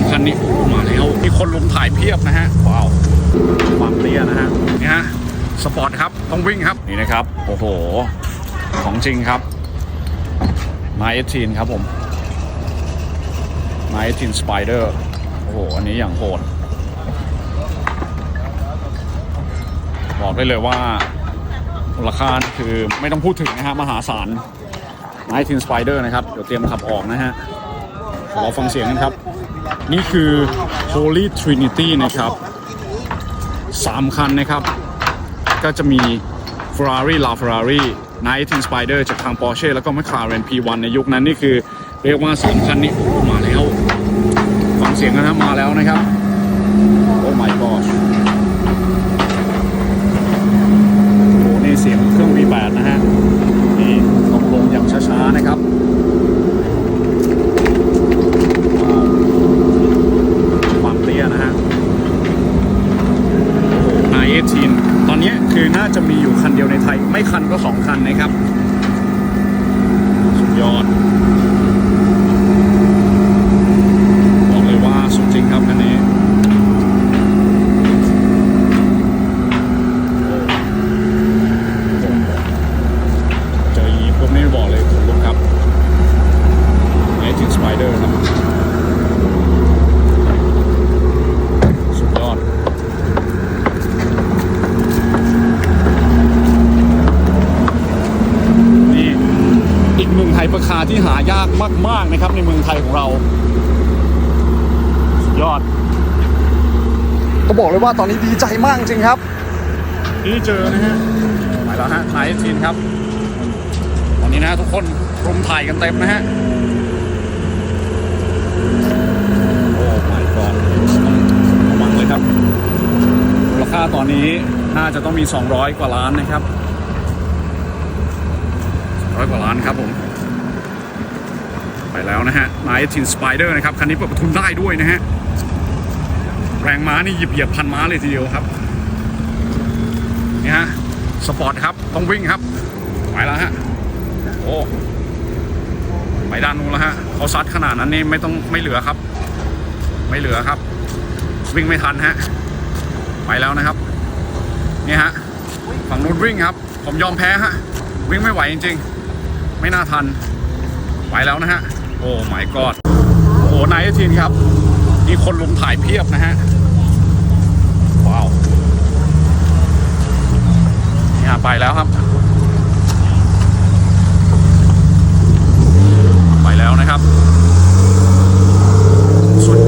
ามคันนี้มาแล้ว มีคนลุมถ่ายเพียบนะฮะ ว้าว ความเตี้ยนะฮะ นี่ฮะ สปอร์ตครับ ต้องวิ่งครับ นี่นะครับ โอ้โห ของจริงครับ มาเอทีนครับผม มาเอทีนสไปเดอร์ โอ้โห อันนี้อย่างโหด บอกได้เลยว่ามูลค่าคือไม่ต้องพูดถึงนะฮะ มหาศาลไนทินสไปเดอร์นะครับ เดี๋ยวเตรียมขับออกนะฮะรอฟังเสียงกันครับ นี่คือ Holy Trinity นะครับสามคันนะครับ ก็จะมี Ferrari La Ferrari Night Spider จากทาง Porsche แล้วก็ McLaren P1 ในยุคนั้นนี่คือ เรียกว่าสามคันนี้มาแล้ว ฟังเสียงกันนะมาแล้วนะครับ Oh my gosh โอ้นี่เสียงเครื่อง V8 นะฮะ นี่ลงลงอย่างช้าๆนะครับว้าวความเตี้ยนะฮะ โอ้โหนายเอทีนตอนนี้คือน่าจะมีอยู่ คันเดียวในไทย ไม่คันก็สองคันนะครับ สุดยอด บอกเลยว่าสุดจริงครับคันนี้ เจออย่างนี้ปุ๊บนี่บอกเลยคุณลุกครับไอทินสไปเดอร์ครับสุดยอด นี่ อีกหนึ่งไฮเปอร์คาร์ ที่หายากมาก ๆนะครับ ในเมืองไทยของเราสุดยอด ก็บอกเลยว่าตอนนี้ดีใจมากจริงครับที่เจอนะฮะไปแล้วฮะไทยทีนครับ ตอนนี้นะทุกคนรุมถ่ายกันเต็มนะฮะโอ้ my god ระวังเลยครับมูลค่าตอนนี้น่าจะต้องมี 200 กว่าล้านนะครับร้อยกว่าล้านครับผมไป แล้วนะฮะไนทินสไปเดอร์นะครับ คันนี้เปิดประทุนได้ด้วยนะฮะ แรงม้านี่หยียบเหยียบพันม้าเลยทีเดียวครับ นี่ฮะ สปอร์ตครับ ต้องวิ่งครับ ไปแล้วฮะ โอ้ไปด้านนู้นแล้วฮะเขาซัดขนาดนั้นนี่ไม่ต้องไม่เหลือครับ ไม่เหลือครับ วิ่งไม่ทันฮะ ไปแล้วนะครับ นี่ฮะ ฝั่งนู้นวิ่งครับ ผมยอมแพ้ฮะ วิ่งไม่ไหวจริง ๆ ไม่น่าทันไปแล้วนะฮะ โอ้ไม่กอดโอ้โหนายทีนครับมีคนลุมถ่ายเพียบนะฮะ ว้าว นี่ไปแล้วครับ